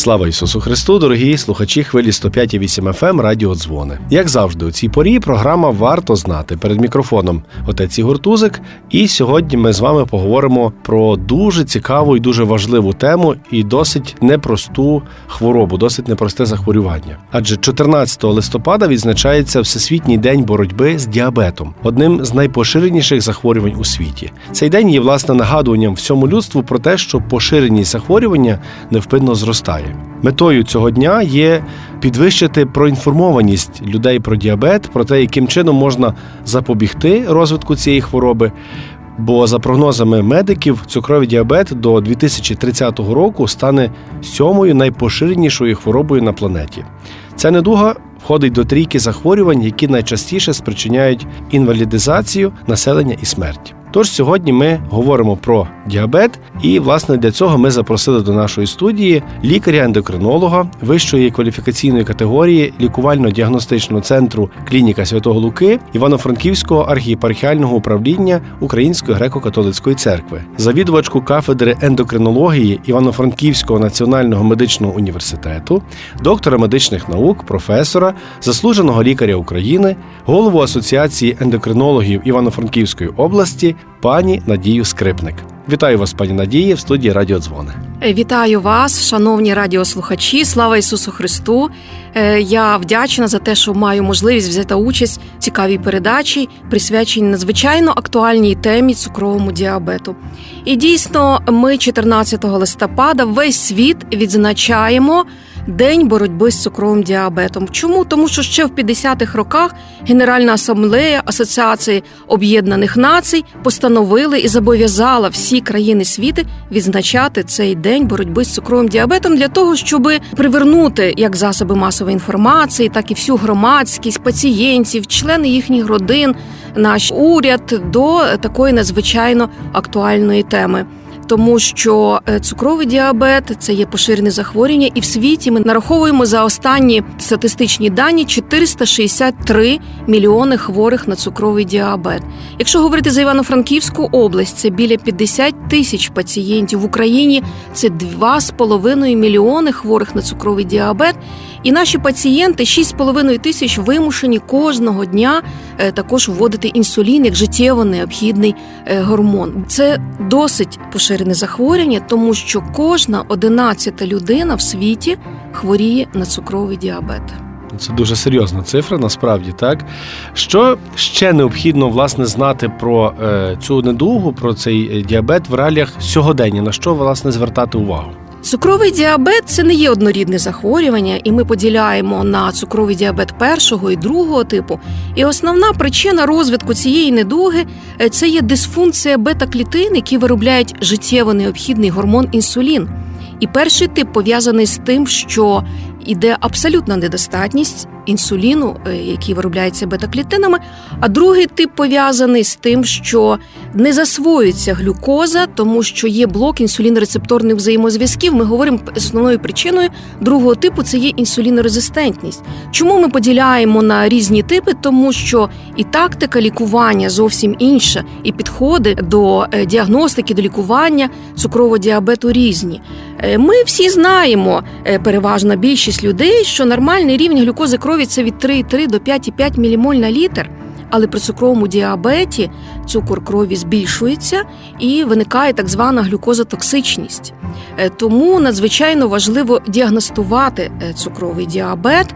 Слава Ісусу Христу, дорогі слухачі хвилі 105,8 FM Радіо Дзвони. Як завжди, у цій порі програма варто знати перед мікрофоном отець Ігор Тузик. І сьогодні ми з вами поговоримо про дуже цікаву і дуже важливу тему і досить непросту хворобу, досить непросте захворювання. Адже 14 листопада відзначається Всесвітній день боротьби з діабетом, одним з найпоширеніших захворювань у світі. Цей день є власне нагадуванням всьому людству про те, що поширеність захворювання невпинно зростає. Метою цього дня є підвищити проінформованість людей про діабет, про те, яким чином можна запобігти розвитку цієї хвороби. Бо за прогнозами медиків, цукровий діабет до 2030 року стане сьомою найпоширенішою хворобою на планеті. Ця недуга входить до трійки захворювань, які найчастіше спричиняють інвалідизацію населення і смерть. Тож сьогодні ми говоримо про діабет, і власне для цього ми запросили до нашої студії лікаря-ендокринолога вищої кваліфікаційної категорії лікувально-діагностичного центру клініка Святого Луки Івано-Франківського архієпархіального управління Української греко-католицької церкви, завідувачку кафедри ендокринології Івано-Франківського національного медичного університету, доктора медичних наук, професора, заслуженого лікаря України, голову Асоціації ендокринологів Івано-Франківської області пані Надію Скрипник. Вітаю вас, пані Надії, в студії Радіодзвони. Вітаю вас, шановні радіослухачі. Слава Ісусу Христу! Е, Я вдячна за те, що маю можливість взяти участь в цікавій передачі, присвяченій надзвичайно актуальній темі цукровому діабету. І дійсно, ми 14 листопада весь світ відзначаємо. День боротьби з цукровим діабетом. Чому? Тому що ще в 50-х роках Генеральна асамблея Асоціації Об'єднаних Націй постановили і зобов'язала всі країни світу відзначати цей день боротьби з цукровим діабетом для того, щоб привернути як засоби масової інформації, так і всю громадськість, пацієнтів, члени їхніх родин, наш уряд до такої надзвичайно актуальної теми тому що е, цукровий діабет це є поширене захворювання, і в світі ми нараховуємо за останні статистичні дані 463 мільйони хворих на цукровий діабет. Якщо говорити за Івано-Франківську область, це біля 50 тисяч пацієнтів в Україні. Це 2,5 мільйони хворих на цукровий діабет. І наші пацієнти 6,5 тисяч вимушені кожного дня е, також вводити інсулін як життєво необхідний е, гормон. Це досить поширене захворювання, тому що кожна одинадцята людина в світі хворіє на цукровий діабет. Це дуже серйозна цифра, насправді так. Що ще необхідно власне знати про е, цю недугу, про цей діабет в реаліях сьогодення? На що власне звертати увагу? Цукровий діабет це не є однорідне захворювання, і ми поділяємо на цукровий діабет першого і другого типу. І основна причина розвитку цієї недуги це є дисфункція бета-клітин, які виробляють життєво необхідний гормон інсулін. І перший тип пов'язаний з тим, що іде абсолютна недостатність інсуліну, е, який виробляється бета-клітинами. А другий тип пов'язаний з тим, що не засвоюється глюкоза, тому що є блок інсулінорецепторних взаємозв'язків. Ми говоримо основною причиною другого типу це є інсулінорезистентність. Чому ми поділяємо на різні типи? Тому що і тактика лікування зовсім інша, і підходи до е, діагностики, до лікування цукрового діабету різні. Е, Ми всі знаємо, переважна більшість людей, що нормальний рівень глюкози крові це від 3,3 до 5,5 мілімоль на літр. Але при цукровому діабеті цукор крові збільшується і виникає так звана глюкозотоксичність. Е, Тому надзвичайно важливо діагностувати е, цукровий діабет.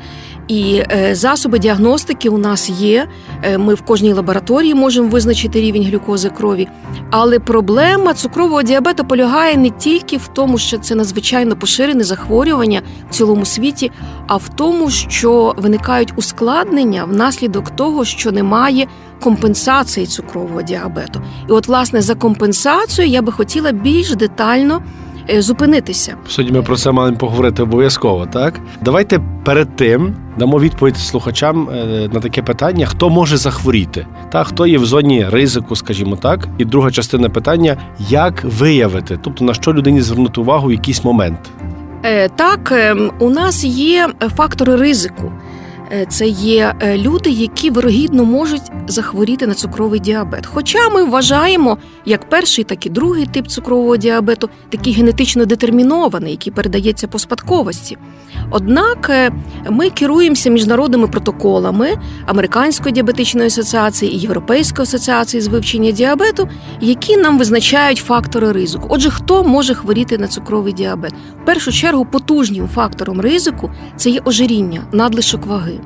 І е, засоби діагностики у нас є. Е, Ми в кожній лабораторії можемо визначити рівень глюкози крові. Але проблема цукрового діабету полягає не тільки в тому, що це надзвичайно поширене захворювання в цілому світі, а в тому, що виникають ускладнення внаслідок того, що немає компенсації цукрового діабету. І от, власне, за компенсацією я би хотіла більш детально зупинитися. Сьогодні ми про це маємо поговорити обов'язково. Так, давайте перед тим дамо відповідь слухачам е, на таке питання: хто може захворіти, та хто є в зоні ризику, скажімо так. І друга частина питання: як виявити, тобто на що людині звернути увагу в якийсь момент. Е, Так, е, у нас є фактори ризику. Е, Це є е, люди, які вирогідно можуть захворіти на цукровий діабет. Хоча ми вважаємо як перший, так і другий тип цукрового діабету, такий генетично детермінований, який передається по спадковості. Однак е, ми керуємося міжнародними протоколами Американської діабетичної асоціації і Європейської асоціації з вивчення діабету, які нам визначають фактори ризику. Отже, хто може хворіти на цукровий діабет? В першу чергу потужним фактором ризику це є ожиріння, надлишок ваги.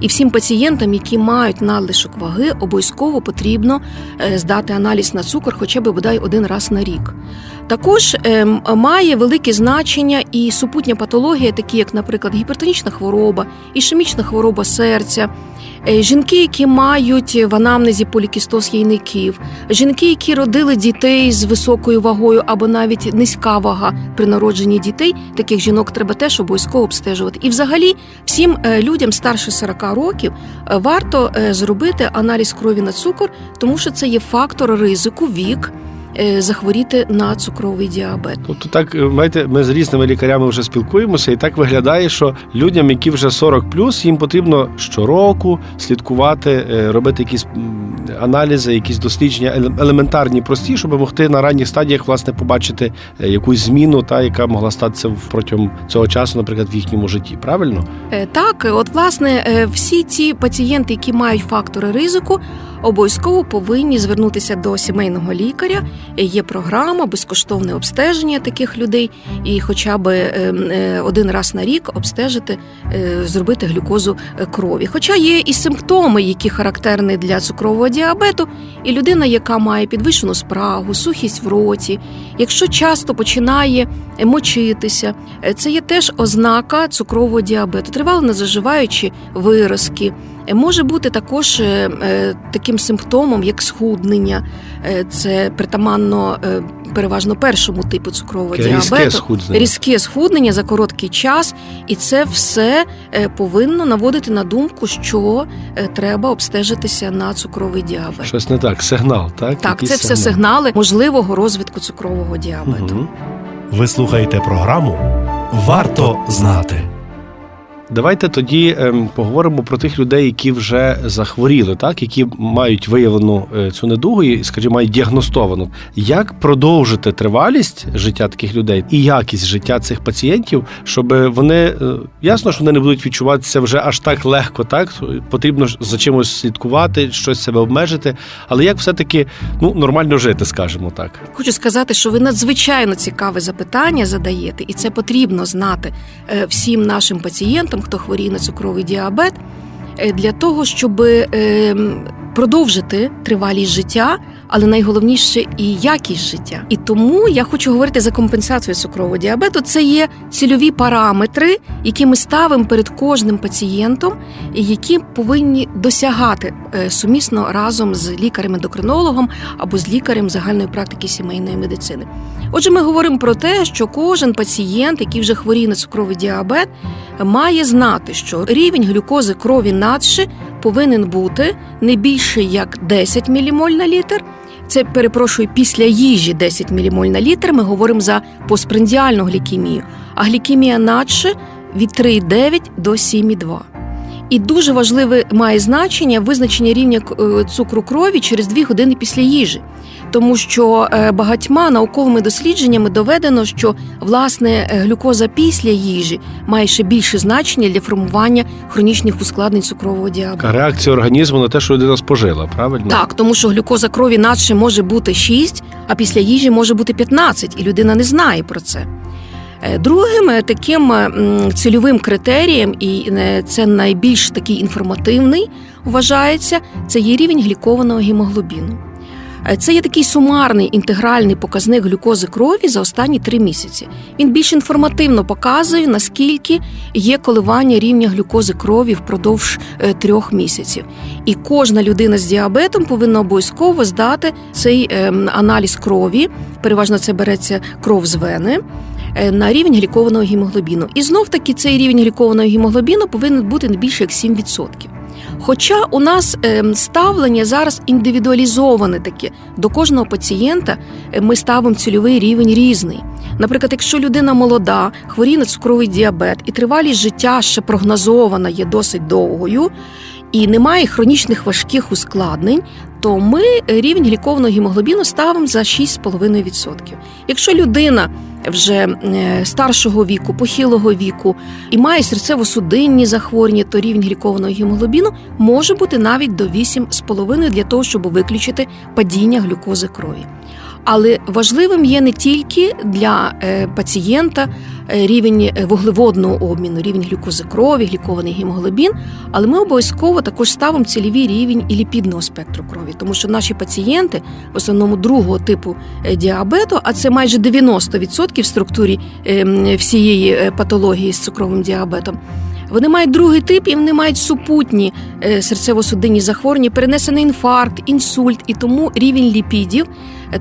І всім пацієнтам, які мають надлишок ваги, обов'язково потрібно е, здати аналіз на цукор хоча б бодай один раз на рік. Також ем, має велике значення і супутня патологія, такі як, наприклад, гіпертонічна хвороба, ішемічна хвороба серця, е, жінки, які мають в анамнезі полікістоз яйників, жінки, які родили дітей з високою вагою або навіть низька вага при народженні дітей, таких жінок треба теж обов'язково обстежувати. І, взагалі, всім е, людям старше 40 років е, варто е, зробити аналіз крові на цукор, тому що це є фактор ризику вік. Е, Захворіти на цукровий діабет. Тобто, так е, знаєте, ми з різними лікарями вже спілкуємося, і так виглядає, що людям, які вже 40 їм потрібно щороку слідкувати, е, робити якісь аналізи, якісь дослідження елементарні, прості, щоб могти на ранніх стадіях власне побачити якусь зміну, та яка могла статися протягом цього часу, наприклад, в їхньому житті. Правильно? Так, от власне всі ці пацієнти, які мають фактори ризику, обов'язково повинні звернутися до сімейного лікаря. Є програма, безкоштовне обстеження таких людей, і хоча б е, е, один раз на рік обстежити, е, зробити глюкозу крові. Хоча є і симптоми, які характерні для цукрового діабету, і людина, яка має підвищену спрагу, сухість в роті, якщо часто починає мочитися, це є теж ознака цукрового діабету, тривало незаживаючі виразки. Е, Може бути також е, е, таким симптомом, як схуднення, це притаманно переважно першому типу цукрового різке діабету. схуднення. Різке схуднення за короткий час, і це все повинно наводити на думку, що треба обстежитися на цукровий діабет. Щось не так, сигнал, так? Так, Якийсь це все сигнали можливого розвитку цукрового діабету. Мгм. Ви слухаєте програму Варто знати. Давайте тоді ем, поговоримо про тих людей, які вже захворіли, так які мають виявлену е, цю недугу і, скажімо, мають діагностовану. Як продовжити тривалість життя таких людей і якість життя цих пацієнтів, щоб вони е, ясно, що вони не будуть відчуватися вже аж так легко, так потрібно ж за чимось слідкувати, щось себе обмежити, але як все-таки ну нормально жити, скажімо так. Хочу сказати, що ви надзвичайно цікаве запитання задаєте, і це потрібно знати е, всім нашим пацієнтам, хто хворіє на цукровий діабет, е, для того, щоб е, продовжити тривалість життя, але найголовніше і якість життя. І тому я хочу говорити за компенсацію цукрового діабету. Це є цільові параметри, які ми ставимо перед кожним пацієнтом, і які повинні досягати е, сумісно разом з лікарем-ендокринологом або з лікарем загальної практики сімейної медицини. Отже, ми говоримо про те, що кожен пацієнт, який вже хворіє на цукровий діабет, має знати, що рівень глюкози крові надше повинен бути не більше як 10 мілімоль на літр. Це перепрошую після їжі 10 мілімоль на літр. Ми говоримо за постпрендіальну глікемію, а глікемія надше від 3,9 до 7,2. І дуже важливе має значення визначення рівня е, цукру крові через 2 години після їжі. Тому що е, багатьма науковими дослідженнями доведено, що власне е, глюкоза після їжі має ще більше значення для формування хронічних ускладнень цукрового діабету. Реакція організму на те, що людина спожила, правильно? Так, тому що глюкоза крові надше може бути 6, а після їжі може бути 15, і людина не знає про це. Е, Другим е, таким е, цільовим критерієм, і це найбільш такий інформативний, вважається, це є рівень глікованого гемоглобіну. Це є такий сумарний інтегральний показник глюкози крові за останні три місяці. Він більш інформативно показує, наскільки є коливання рівня глюкози крові впродовж трьох місяців. І кожна людина з діабетом повинна обов'язково здати цей ем, аналіз крові. Переважно це береться кров з вени. Е, на рівень глікованого гемоглобіну. І знов таки цей рівень глікованого гемоглобіну повинен бути не більше як 7%. Хоча у нас ем, ставлення зараз індивідуалізоване таке до кожного пацієнта е, ми ставимо цільовий рівень різний. Наприклад, якщо людина молода, хворіє на цукровий діабет і тривалість життя ще прогнозована є досить довгою, і немає хронічних важких ускладнень, то ми рівень глікованого гемоглобіну ставимо за 6,5%. Якщо людина вже е, старшого віку, похилого віку і має серцево-судинні захворювання, то рівень глікованого гемоглобіну може бути навіть до 8,5 для того, щоб виключити падіння глюкози крові. Але важливим є не тільки для е, пацієнта е, рівень е, вуглеводного обміну, рівень глюкози крові, глікований гемоглобін, але ми обов'язково також ставимо цільовий рівень і ліпідного спектру крові, тому що наші пацієнти, в основному другого типу діабету, а це майже 90% в структурі всієї патології з цукровим діабетом. Вони мають другий тип і вони мають супутні серцево-судинні захворювання, перенесений інфаркт, інсульт, і тому рівень ліпідів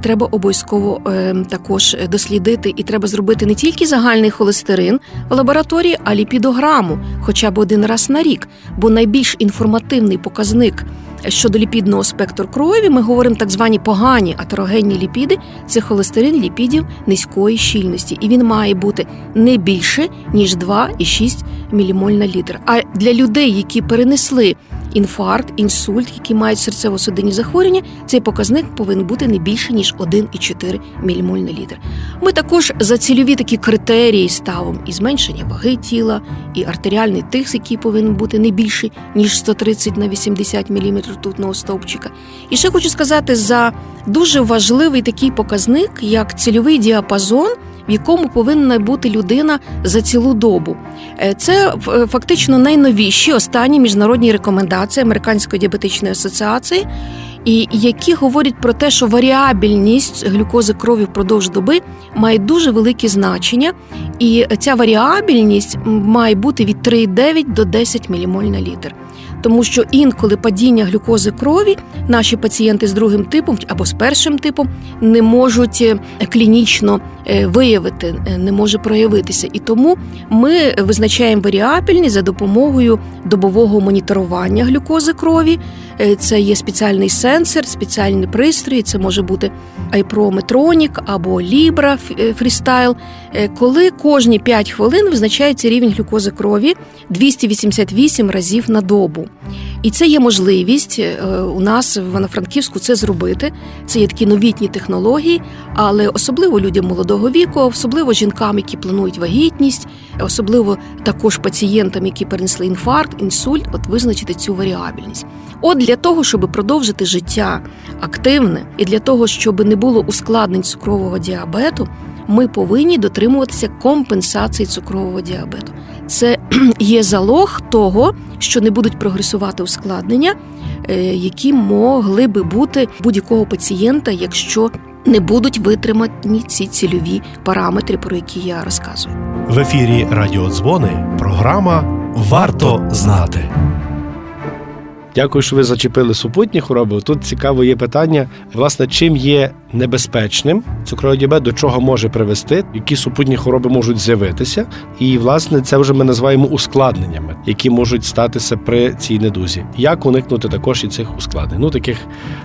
треба обов'язково е, також дослідити, і треба зробити не тільки загальний холестерин в лабораторії, а ліпідограму хоча б один раз на рік. Бо найбільш інформативний показник щодо ліпідного спектру крові, ми говоримо так звані погані атерогенні ліпіди, це холестерин ліпідів низької щільності, і він має бути не більше ніж 2,6 мілімоль на літр. А для людей, які перенесли інфаркт, інсульт, які мають серцево-судинні захворювання, цей показник повинен бути не більше ніж 1,4 мілімоль на літр. Ми також за цільові такі критерії ставимо і зменшення ваги тіла, і артеріальний тиск, який повинен бути не більший ніж 130 на 80 мм ртутного стовпчика. І ще хочу сказати за дуже важливий такий показник, як цільовий діапазон. В якому повинна бути людина за цілу добу, Е, це е, фактично найновіші останні міжнародні рекомендації Американської діабетичної асоціації, і які говорять про те, що варіабільність глюкози крові впродовж доби має дуже велике значення, і ця варіабільність має бути від 3,9 до 10 мілімоль на літр. Тому що інколи падіння глюкози крові наші пацієнти з другим типом або з першим типом не можуть е, клінічно е, виявити, е, не може проявитися. І тому ми визначаємо варіабельність за допомогою добового моніторування глюкози крові. Е, Це є спеціальний сенсор, спеціальні пристрої. Це може бути iPro або Libra Freestyle, е, коли кожні 5 хвилин визначається рівень глюкози крові 288 разів на добу. І це є можливість е, у нас в Івано-Франківську це зробити. Це є такі новітні технології, але особливо людям молодого віку, особливо жінкам, які планують вагітність, особливо також пацієнтам, які перенесли інфаркт, інсульт, от визначити цю варіабельність. От для того, щоб продовжити життя активне, і для того, щоб не було ускладнень цукрового діабету, ми повинні дотримуватися компенсації цукрового діабету. Це є залог того, що не будуть прогресувати ускладнення, е, які могли би бути будь-якого пацієнта, якщо не будуть витримані ці цільові параметри, про які я розказую. В ефірі Радіодзвони програма Варто знати. Дякую, що ви зачепили супутні хвороби. Тут цікаво є питання, власне, чим є небезпечним цукровий діабет, до чого може привести, які супутні хвороби можуть з'явитися. І, власне, це вже ми називаємо ускладненнями, які можуть статися при цій недузі. Як уникнути також і цих ускладнень? Ну, таких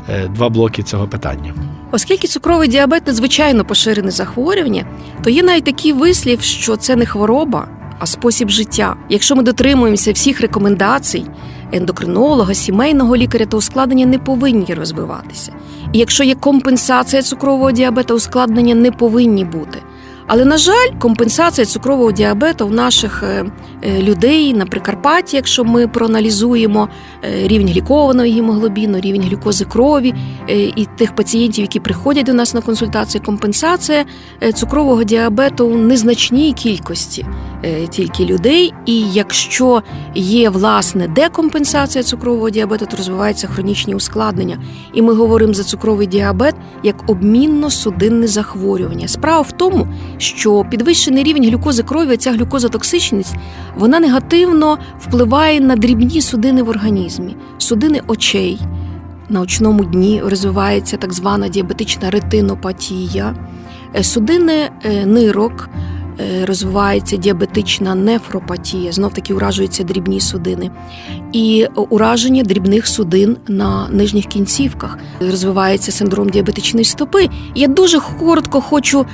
е, два блоки цього питання. Оскільки цукровий діабет надзвичайно поширене захворювання, то є навіть такий вислів, що це не хвороба, а спосіб життя. Якщо ми дотримуємося всіх рекомендацій ендокринолога, сімейного лікаря, то ускладнення не повинні розвиватися. І якщо є компенсація цукрового діабету, ускладнення не повинні бути. Але на жаль, компенсація цукрового діабету в наших е, е, людей на Прикарпатті, якщо ми проаналізуємо рівень глікованого гемоглобіну, рівень глюкози крові е, і тих пацієнтів, які приходять до нас на консультацію, компенсація е, цукрового діабету в незначній кількості е, тільки людей. І якщо є власне декомпенсація цукрового діабету, то розвиваються хронічні ускладнення. І ми говоримо за цукровий діабет як обмінно-судинне захворювання. Справа в тому, що підвищений рівень глюкози крові, ця глюкозотоксичність, вона негативно впливає на дрібні судини в організмі, судини очей. На очному дні розвивається так звана діабетична ретинопатія, е, судини е, нирок, е, розвивається діабетична нефропатія, знов таки уражуються дрібні судини, і ураження дрібних судин на нижніх кінцівках. Розвивається синдром діабетичної стопи. Я дуже коротко хочу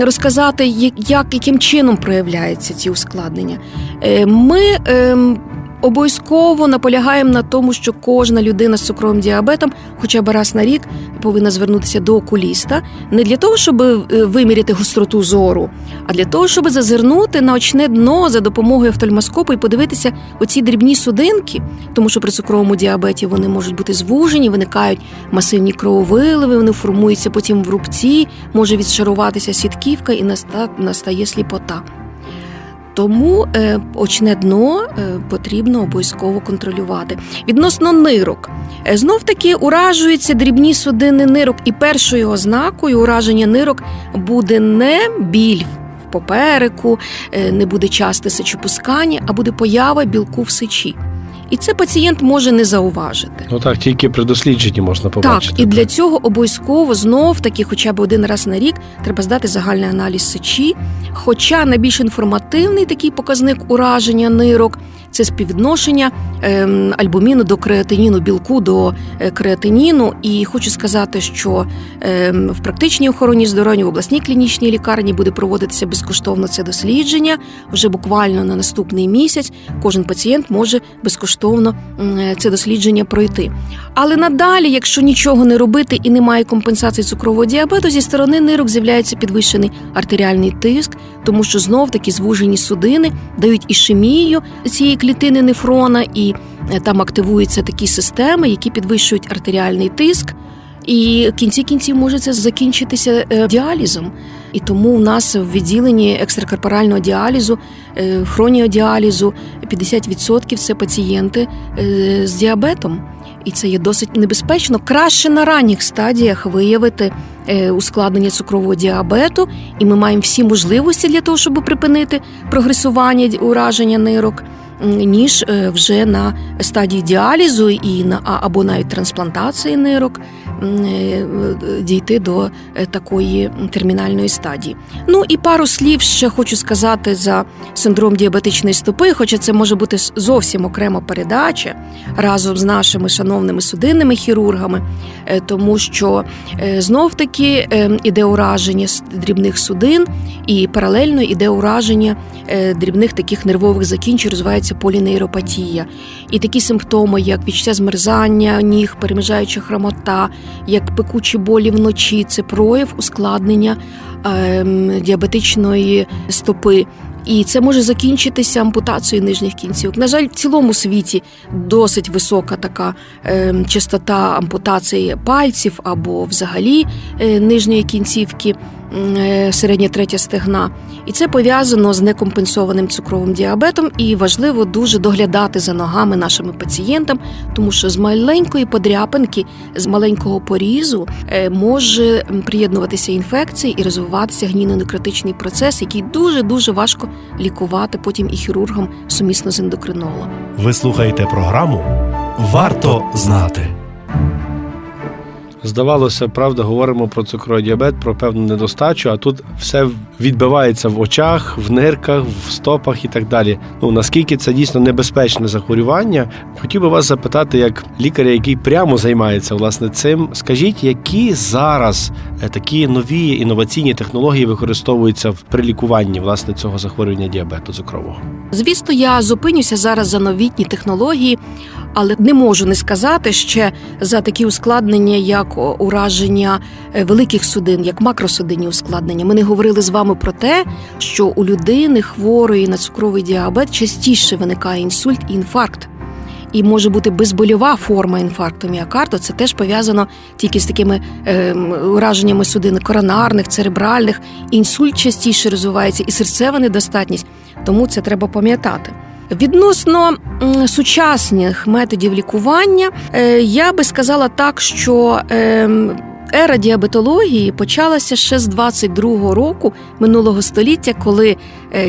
розказати, як, як яким чином проявляються ці ускладнення. Ми ем, обов'язково наполягаємо на тому, що кожна людина з цукровим діабетом, хоча б раз на рік, повинна звернутися до окуліста не для того, щоб е, виміряти гостроту зору, а для того, щоб зазирнути на очне дно за допомогою офтальмоскопу і подивитися оці дрібні судинки, тому що при цукровому діабеті вони можуть бути звужені, виникають масивні крововиливи, вони формуються потім в рубці, може відшаруватися сітківка і наста- настає сліпота. Тому е, очне дно е, потрібно обов'язково контролювати. Відносно нирок, е, знов таки уражуються дрібні судини нирок, і першою ознакою ураження нирок буде не біль в попереку, не буде часте сечопускання, а буде поява білку в сечі. І це пацієнт може не зауважити. Ну так, тільки при дослідженні можна побачити. Так, і для цього обов'язково знов таки, хоча б один раз на рік, треба здати загальний аналіз сечі. Хоча найбільш інформативний такий показник ураження нирок це співвідношення ем, альбуміну до креатиніну, білку до е, креатиніну. І хочу сказати, що ем, в практичній охороні здоров'я в обласній клінічній лікарні буде проводитися безкоштовно це дослідження. Вже буквально на наступний місяць кожен пацієнт може безкоштовно е, це дослідження пройти. Але надалі, якщо нічого не робити і немає компенсації цукрового діабету, зі сторони нирок з'являється підвищений артеріальний тиск, тому що знов таки звужені судини дають ішемію цієї клітини нефрона, і е, там активуються такі системи, які підвищують артеріальний тиск. І в кінці кінців може це закінчитися е, діалізом. І тому у нас в відділенні екстракорпорального діалізу, е, хроніодіалізу 50% це пацієнти з діабетом. І це є досить небезпечно. Краще на ранніх стадіях виявити ускладнення цукрового діабету, і ми маємо всі можливості для того, щоб припинити прогресування ураження нирок, ніж е, вже на стадії діалізу і на або навіть трансплантації нирок е, е, дійти до такої термінальної стадії. Ну і пару слів ще хочу сказати за синдром діабетичної стопи, хоча це може бути зовсім окрема передача разом з нашими шановними судинними хірургами, тому що знов таки іде ураження дрібних судин, і паралельно іде ураження дрібних таких нервових закінчень, розвивається полінейропатія. І такі симптоми, як відчуття змерзання, ніг, переміжаюча хромота, як пекучі болі вночі, це прояв ускладнення ем, діабетичної стопи. І це може закінчитися ампутацією нижніх кінцівок. На жаль, в цілому світі досить висока така е, частота ампутації пальців або взагалі е, нижньої кінцівки, е, середня третя стегна. І це пов'язано з некомпенсованим цукровим діабетом. І важливо дуже доглядати за ногами нашими пацієнтам, тому що з маленької подряпинки, з маленького порізу е, може приєднуватися інфекція і розвиватися гнійно-некротичний процес, який дуже дуже важко лікувати потім і хірургам сумісно з ендокринологом. Ви слухаєте програму Варто знати. Здавалося, правда, говоримо про цукровий діабет, про певну недостачу, а тут все відбивається в очах, в нирках, в стопах і так далі. Ну наскільки це дійсно небезпечне захворювання? Хотів би вас запитати, як лікаря, який прямо займається власне цим, скажіть, які зараз е, такі нові інноваційні технології використовуються в при лікуванні власне цього захворювання діабету цукрового? Звісно, я зупинюся зараз за новітні технології, але не можу не сказати ще за такі ускладнення, як ураження е, великих судин, як макросудинні ускладнення. Ми не говорили з вами про те, що у людини хворої на цукровий діабет частіше виникає інсульт і інфаркт. І може бути безбольова форма інфаркту міокарду. Це теж пов'язано тільки з такими е, ураженнями судин коронарних, церебральних. Інсульт частіше розвивається і серцева недостатність, тому це треба пам'ятати. Відносно сучасних методів лікування, е, я би сказала так, що е, ера діабетології почалася ще з 22-го року минулого століття, коли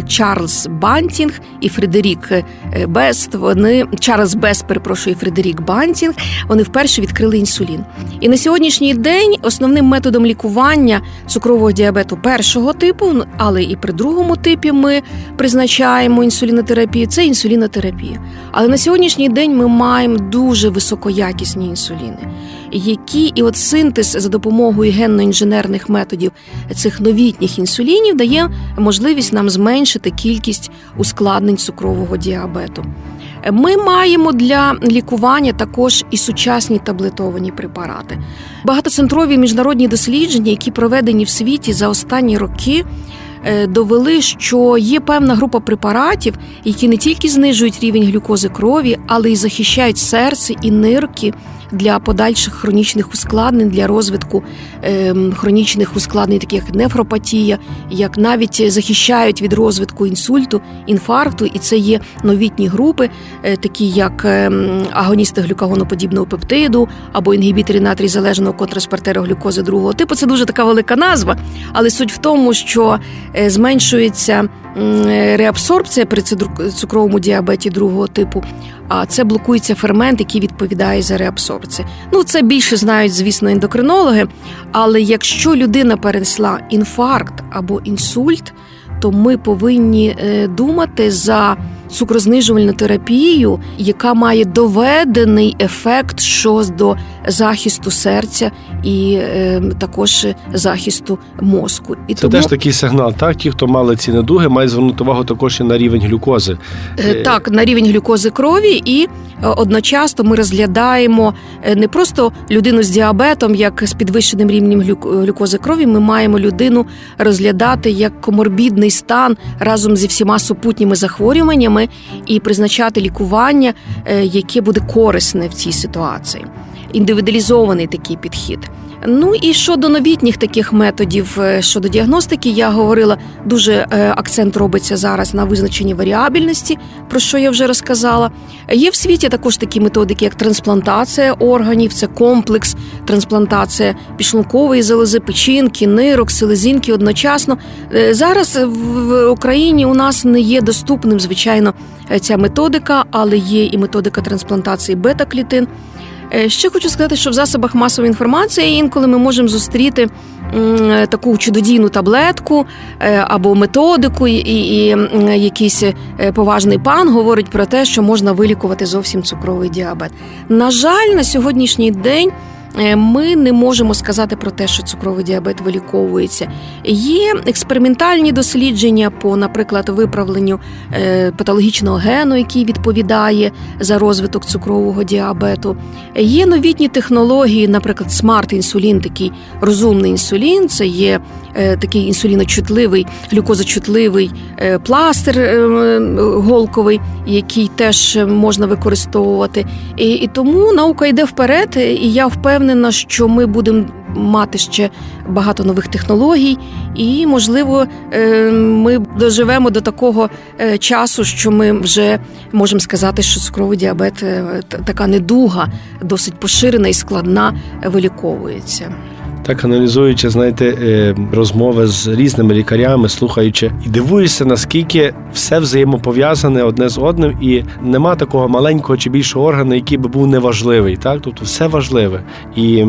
Чарльз Бантінг і Фредерік е, Бест, вони Чарльз Бест, перепрошую, і Фредерік Бантінг, вони вперше відкрили інсулін. І на сьогоднішній день основним методом лікування цукрового діабету першого типу, ну, але і при другому типі ми призначаємо інсулінотерапію. Це інсулінотерапія. Але на сьогоднішній день ми маємо дуже високоякісні інсуліни, які і от синтез за допомогою генно-інженерних методів цих новітніх інсулінів дає можливість нам зменшити кількість ускладнень цукрового діабету. Ми маємо для лікування також і сучасні таблетовані препарати. Багатоцентрові міжнародні дослідження, які проведені в світі за останні роки, е, довели, що є певна група препаратів, які не тільки знижують рівень глюкози крові, але й захищають серце і нирки для подальших хронічних ускладнень, для розвитку ем, хронічних ускладнень, таких як нефропатія, як навіть захищають від розвитку інсульту, інфаркту, і це є новітні групи, е, такі як ем, агоністи глюкагоноподібного пептиду або інгібітори натрій залежного контраспартероглюкози другого типу. Це дуже така велика назва, але суть в тому, що е, зменшується е, реабсорбція при цукровому діабеті другого типу. А це блокується фермент, який відповідає за реабсорбцію. Ну це більше знають, звісно, ендокринологи. Але якщо людина перенесла інфаркт або інсульт, то ми повинні е, думати за цукрознижувальну терапію, яка має доведений ефект щодо захисту серця і е, також захисту мозку. І Це теж такий сигнал. Так, ті, хто мали ці недуги, мають звернути увагу також і на рівень глюкози. Е, Так, на рівень глюкози крові, і е, одночасно ми розглядаємо е, не просто людину з діабетом, як з підвищеним рівнем глюк- глюкози крові. Ми маємо людину розглядати як коморбідний стан разом зі всіма супутніми захворюваннями і призначати лікування, е, яке буде корисне в цій ситуації. Індивідуалізований такий підхід. Ну і щодо новітніх таких методів е, щодо діагностики, я говорила, дуже е, акцент робиться зараз на визначенні варіабільності, про що я вже розказала. Є в світі також такі методики, як трансплантація органів, це комплекс, трансплантація підшлункової залози, печінки, нирок, селезінки одночасно. Зараз в Україні у нас не є доступним, звичайно, е, ця методика, але є і методика трансплантації бета-клітин. Е, Ще хочу сказати, що в засобах масової інформації інколи ми можемо зустріти е, таку чудодійну таблетку або методику, і, і, якийсь поважний пан говорить про те, що можна вилікувати зовсім цукровий діабет. На жаль, на сьогоднішній день. Е, Ми не можемо сказати про те, що цукровий діабет виліковується. Є експериментальні дослідження по, наприклад, виправленню е, патологічного гену, який відповідає за розвиток цукрового діабету. Є новітні технології, наприклад, смарт-інсулін, такий розумний інсулін. Це є е, такий інсуліночутливий, глюкозочутливий пластир голковий, який теж можна використовувати. І, і тому наука йде вперед, і я впевнена, що ми будемо. Мати ще багато нових технологій, і можливо, е, ми доживемо до такого е, часу, що ми вже можемо сказати, що цукровий діабет е, така недуга, досить поширена і складна, виліковується. Так аналізуючи, знаєте, е, розмови з різними лікарями, слухаючи, і дивуєшся, наскільки все взаємопов'язане одне з одним, і нема такого маленького чи більшого органу, який би був неважливий. Так, тобто все важливе. І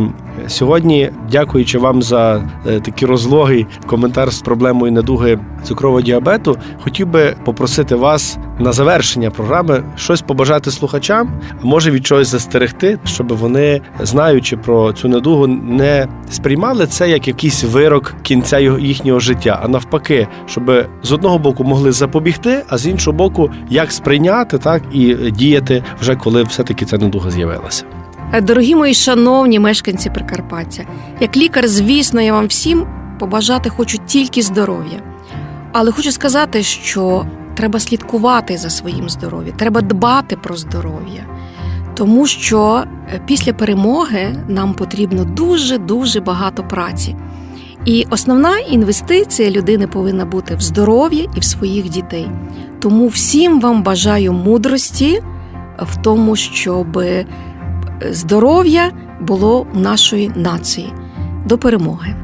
сьогодні, дякуючи вам за е, такий розлогий коментар з проблемою недуги цукрового діабету, хотів би попросити вас на завершення програми щось побажати слухачам, а може від чогось застерегти, щоб вони, знаючи про цю недугу, не сприймали це як якийсь вирок кінця їхнього життя, а навпаки, щоб з одного боку могли запобігти, а з іншого боку, як сприйняти так і діяти вже коли все-таки ця недуга з'явилася. Е, Дорогі мої шановні мешканці Прикарпаття, як лікар, звісно, я вам всім побажати хочу тільки здоров'я. Але хочу сказати, що треба слідкувати за своїм здоров'ям, треба дбати про здоров'я. Тому що е, після перемоги нам потрібно дуже дуже багато праці. І основна інвестиція людини повинна бути в здоров'я і в своїх дітей. Тому всім вам бажаю мудрості в тому, щоб здоров'я було у нашої нації. до перемоги.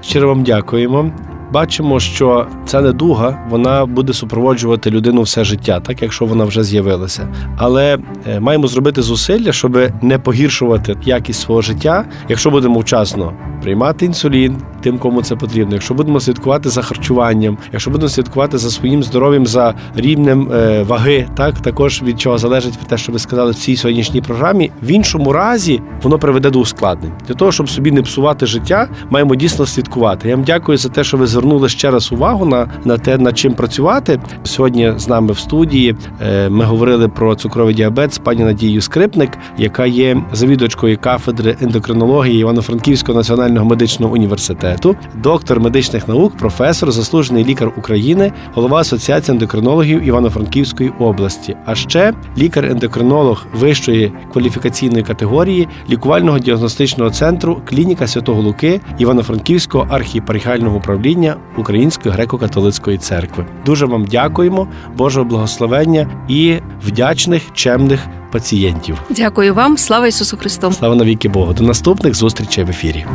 Щиро вам дякуємо. Бачимо, що ця недуга вона буде супроводжувати людину все життя, так якщо вона вже з'явилася. Але е, маємо зробити зусилля, щоб не погіршувати якість свого життя, якщо будемо вчасно приймати інсулін тим, кому це потрібно. Якщо будемо слідкувати за харчуванням, якщо будемо слідкувати за своїм здоров'ям, за рівнем е, ваги, так також від чого залежить те, що ви сказали в цій сьогоднішній програмі. В іншому разі воно приведе до ускладнень. Для того, щоб собі не псувати життя, маємо дійсно слідкувати. Я вам дякую за те, що ви звернули ще раз увагу на, на те, над чим працювати. Сьогодні з нами в студії е, ми говорили про цукровий діабет з пані Надією Скрипник, яка є завідувачкою кафедри ендокринології Івано-Франківського національного медичного університету, доктор медичних наук, професор, заслужений лікар України, голова Асоціації ендокринологів Івано-Франківської області, а ще лікар-ендокринолог вищої кваліфікаційної категорії лікувального діагностичного центру клініка Святого Луки Івано-Франківського архієпархіального управління Української греко-католицької церкви. Дуже вам дякуємо, Божого благословення і вдячних чемних пацієнтів. Дякую вам, слава Ісусу Христу! Слава навіки Богу. До наступних зустрічей в ефірі.